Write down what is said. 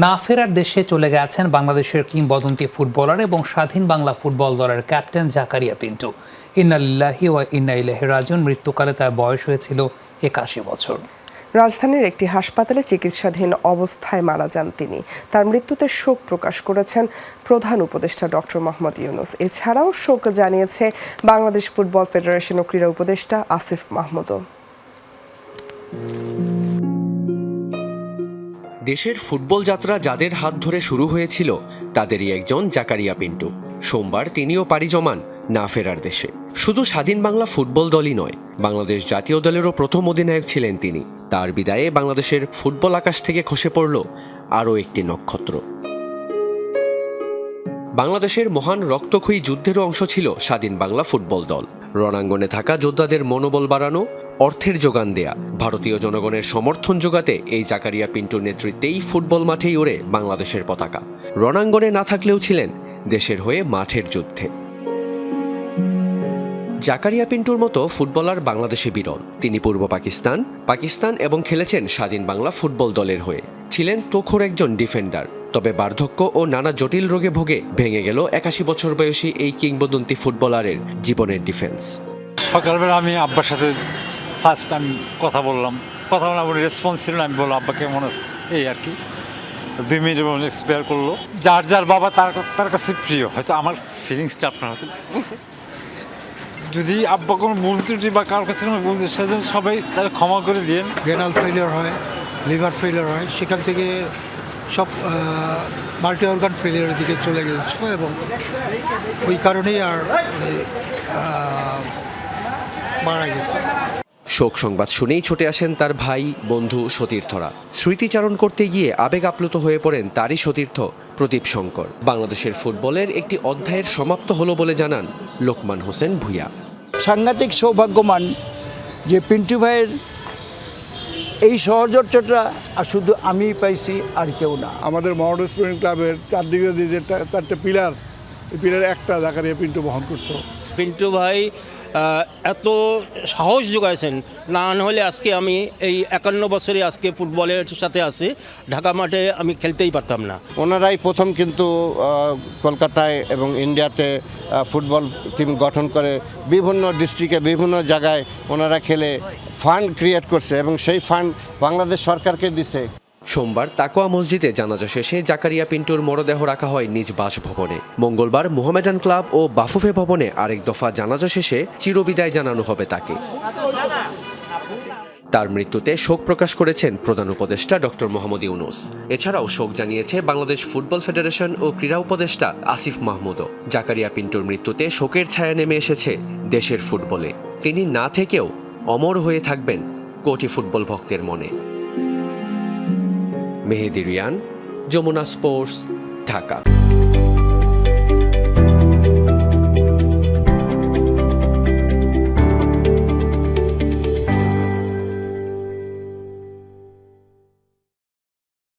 না ফেরার দেশে চলে গেছেন বাংলাদেশের কিংবদন্তি ফুটবলার এবং স্বাধীন বাংলা ফুটবল দলের ক্যাপ্টেন জাকারিয়া পিন্টু। ইন্নালিল্লাহি ওয়া ইন্না ইলাইহি রাজিউন। মৃত্যুকালে তার বয়স হয়েছিল একাশি বছর। রাজধানীর একটি হাসপাতালে চিকিৎসাধীন অবস্থায় মারা যান তিনি। তার মৃত্যুতে শোক প্রকাশ করেছেন প্রধান উপদেষ্টা ডক্টর মোহাম্মদ ইউনুস। এছাড়াও শোক জানিয়েছে বাংলাদেশ ফুটবল ফেডারেশন ও ক্রীড়া উপদেষ্টা আসিফ মাহমুদও। দেশের ফুটবল যাত্রা যাদের হাত ধরে শুরু হয়েছিল, তাদেরই একজন জাকারিয়া পিন্টু। সোমবার তিনিও পাড়ি জমান না ফেরার দেশে। শুধু স্বাধীন বাংলা ফুটবল দলই নয়, বাংলাদেশ জাতীয় দলেরও প্রথম অধিনায়ক ছিলেন তিনি। তার বিদায়ে বাংলাদেশের ফুটবল আকাশ থেকে খসে পড়ল আরও একটি নক্ষত্র। বাংলাদেশের মহান রক্তক্ষয়ী যুদ্ধেরও অংশ ছিল স্বাধীন বাংলা ফুটবল দল। রণাঙ্গনে থাকা যোদ্ধাদের মনোবল বাড়ানো অর্থের যোগান দেয়া। ভারতীয় জনগণের সমর্থন যোগাতে এই জাকারিয়া পিন্টুর নেতৃত্বেই ফুটবল মাঠেই ওড়ে বাংলাদেশের পতাকা। রণাঙ্গনে না থাকলেও ছিলেন দেশের হয়ে মাঠের যুদ্ধে। জাকারিয়া পিন্টুর মতো ফুটবলার বাংলাদেশে বিরল। তিনি পূর্ব পাকিস্তান পাকিস্তান এবং খেলেছেন স্বাধীন বাংলা ফুটবল দলের হয়ে। ছিলেন তোখর একজন ডিফেন্ডার। তবে বার্ধক্য ও নানা জটিল রোগে ভোগে ভেঙে গেল একাশি বছর বয়সী এই কিংবদন্তি ফুটবলারের জীবনের ডিফেন্স। সকালবেলা আমি আব্বার সাথে ফার্স্ট আমি কথা বললাম। কথা বলার পরে রেসপন্স ছিল আমি বললাম, আব্বা, কেমন আছে? এই আর কি। দুই মিনিটের মধ্যে এক্সপায়ার করল। যার যার বাবা তার তার কাছে প্রিয়। হয়তো আমার ফিলিংসটা আপনার হয়তো যদি আব্বা কোনো ভুল ত্রুটি বা কারোর কাছে কোনো বুঝে সেজন্য সবাই তারা ক্ষমা করে দিয়েন। রেনাল ফেলিওর হয় লিভার ফেলিওর হয়, সেখান থেকে সব মাল্টি অর্গান ফেলিওরের দিকে চলে গেছিল এবং ওই কারণেই আর মানে মারা গেছে। শোক সংবাদ শুনেই ছুটে আসেন তার ভাই বন্ধু সতীর্থরা। স্মৃতিচারণ করতে গিয়ে আবেগ আপ্লুত হয়ে পড়েন তারই সতীর্থ প্রদীপ শঙ্কর। বাংলাদেশের ফুটবলের একটি অধ্যায়ের সমাপ্ত হলো বলে জানান লোকমান হোসেন ভূঁইয়া। সাংঘাতিক সৌভাগ্যমান যে পিন্টু ভাইয়ের এই সহচর্যটা আর শুধু আমিই পাইছি আর কেউ না। আমাদের মহানগর স্পোর্টিং ক্লাবের চারদিকে যে চারটে পিলার এই পিলার একটা জাকারিয়া পিন্টু বহন করতো। পিন্টু ভাই এত সাহস যোগাইছেন। না হলে আজকে আমি এই একান্ন বছরে আজকে ফুটবলের সাথে আছি, ঢাকা মাঠে আমি খেলতেই পারতাম না। ওনারাই প্রথম কিন্তু কলকাতায় এবং ইন্ডিয়াতে ফুটবল টিম গঠন করে বিভিন্ন ডিস্ট্রিক্টে, বিভিন্ন জায়গায় ওনারা খেলে ফান্ড ক্রিয়েট করছে এবং সেই ফান্ড বাংলাদেশ সরকারকে দিছে। সোমবার তাকোয়া মসজিদে জানাজা শেষে জাকারিয়া পিন্টুর মরদেহ রাখা হয় নিজ বাসভবনে। মঙ্গলবার মোহামেডান ক্লাব ও বাফুফে ভবনে আরেক দফা জানাজা শেষে চিরবিদায় জানানো হবে তাকে। তার মৃত্যুতে শোক প্রকাশ করেছেন প্রধান উপদেষ্টা ডক্টর মোহাম্মদ ইউনুস। এছাড়াও শোক জানিয়েছে বাংলাদেশ ফুটবল ফেডারেশন ও ক্রীড়া উপদেষ্টা আসিফ মাহমুদও। জাকারিয়া পিন্টুর মৃত্যুতে শোকের ছায়া নেমে এসেছে দেশের ফুটবলে। তিনি না থেকেও অমর হয়ে থাকবেন কোটি ফুটবল ভক্তের মনে। মেহেদি রিয়ান যমুনা স্পোর্টস ঢাকা।